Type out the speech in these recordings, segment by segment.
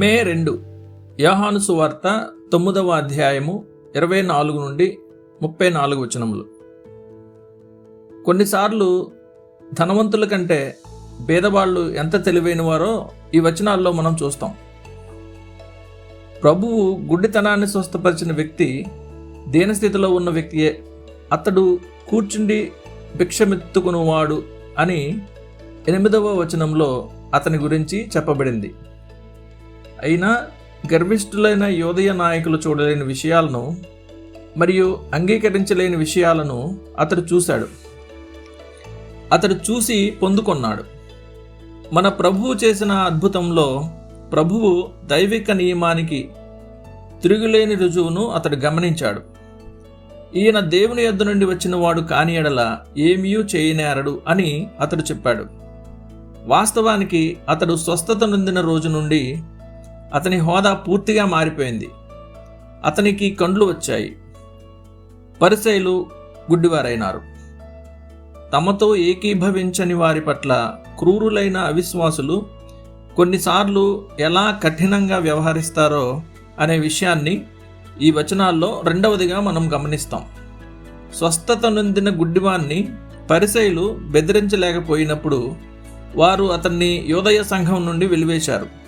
మే రెండు. యోహాను సువార్త తొమ్మిదవ అధ్యాయము ఇరవై నాలుగు నుండి ముప్పై నాలుగు వచనములు. కొన్నిసార్లు ధనవంతుల కంటే పేదవాళ్ళు ఎంత తెలివైనవారో ఈ వచనాల్లో మనం చూస్తాం. ప్రభువు గుడ్డితనాన్ని స్వస్థపరిచిన వ్యక్తి దీనస్థితిలో ఉన్న వ్యక్తియే. అతడు కూర్చుండి భిక్షమెత్తుకునేవాడు అని ఎనిమిదవ వచనంలో అతని గురించి చెప్పబడింది. అయినా గర్విష్ఠులైన యోధయ నాయకులు చూడలేని విషయాలను మరియు అంగీకరించలేని విషయాలను అతడు చూశాడు. అతడు చూసి పొందుకున్నాడు. మన ప్రభువు చేసిన అద్భుతంలో ప్రభువు దైవిక నియమానికి తిరుగులేని రుజువును అతడు గమనించాడు. ఈయన దేవుని యొద్ద నుండి వచ్చిన వాడు కాని ఎడల ఏమీ చేయనేరడు అని అతడు చెప్పాడు. వాస్తవానికి అతడు స్వస్థత నొందిన రోజు నుండి అతని హోదా పూర్తిగా మారిపోయింది. అతనికి కండ్లు వచ్చాయి. పరిసైలు గుడ్డివారైనారు. తమతో ఏకీభవించని వారి పట్ల క్రూరులైన అవిశ్వాసులు కొన్నిసార్లు ఎలా కఠినంగా వ్యవహరిస్తారో అనే విషయాన్ని ఈ వచనాల్లో రెండవదిగా మనం గమనిస్తాం. స్వస్థత నొందిన గుడ్డివాన్ని పరిసైలు బెదిరించలేకపోయినప్పుడు వారు అతన్ని యోదయ సంఘం నుండి వెలివేశారు.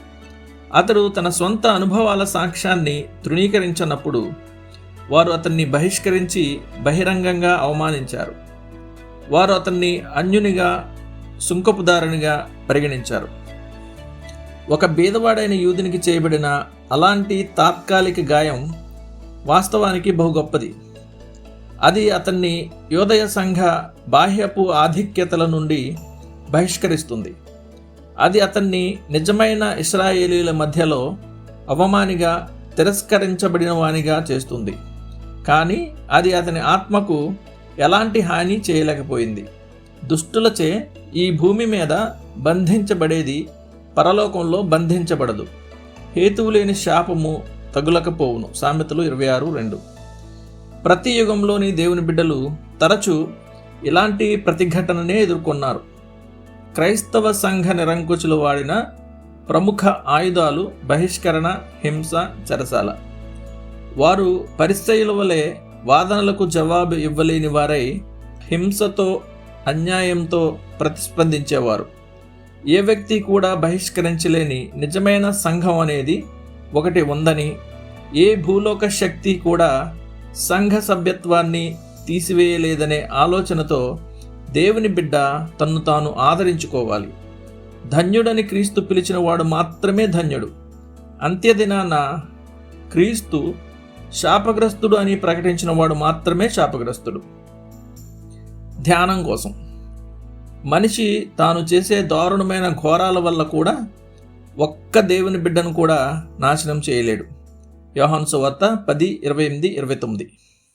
అతడు తన సొంత అనుభవాల సాక్ష్యాన్ని తృణీకరించినప్పుడు వారు అతన్ని బహిష్కరించి బహిరంగంగా అవమానించారు. వారు అతన్ని అన్యునిగా సుంకపుదారునిగా పరిగణించారు. ఒక బీదవాడైన యూదునికి చేయబడిన అలాంటి తాత్కాలిక గాయం వాస్తవానికి బహు గొప్పది. అది అతన్ని యోదయ సంఘ బాహ్యపు ఆధిక్యతల నుండి బహిష్కరిస్తుంది. అది అతన్ని నిజమైన ఇస్రాయేలీల మధ్యలో అవమానిగా తిరస్కరించబడిన వానిగా చేస్తుంది. కానీ అది అతని ఆత్మకు ఎలాంటి హాని చేయలేకపోయింది. దుష్టులచే ఈ భూమి మీద బంధించబడేది పరలోకంలో బంధించబడదు. హేతువు లేని శాపము తగులకపోవును. సామెతలు ఇరవై ఆరు రెండు. ప్రతి యుగంలోని దేవుని బిడ్డలు తరచూ ఇలాంటి ప్రతిఘటననే ఎదుర్కొన్నారు. క్రైస్తవ సంఘ నిరంకుశులు వాడిన ప్రముఖ ఆయుధాలు బహిష్కరణ హింస చెరసాల. వారు పరిస్థితుల వలె వాదనలకు జవాబు ఇవ్వలేని వారై హింసతో అన్యాయంతో ప్రతిస్పందించేవారు. ఏ వ్యక్తి కూడా బహిష్కరించలేని నిజమైన సంఘం అనేది ఒకటి ఉందని ఏ భూలోక శక్తి కూడా సంఘ సభ్యత్వాన్ని తీసివేయలేదనే ఆలోచనతో దేవుని బిడ్డ తన్ను తాను ఆదరించుకోవాలి. ధన్యుడని క్రీస్తు పిలిచిన వాడు మాత్రమే ధన్యుడు. అంత్యదినాన క్రీస్తు శాపగ్రస్తుడు అని ప్రకటించిన వాడు మాత్రమే శాపగ్రస్తుడు. ధ్యానం కోసం. మనిషి తాను చేసే దారుణమైన ఘోరాల వల్ల కూడా ఒక్క దేవుని బిడ్డను కూడా నాశనం చేయలేడు. యోహాను వార్త పది ఇరవై ఎనిమిది ఇరవై తొమ్మిది.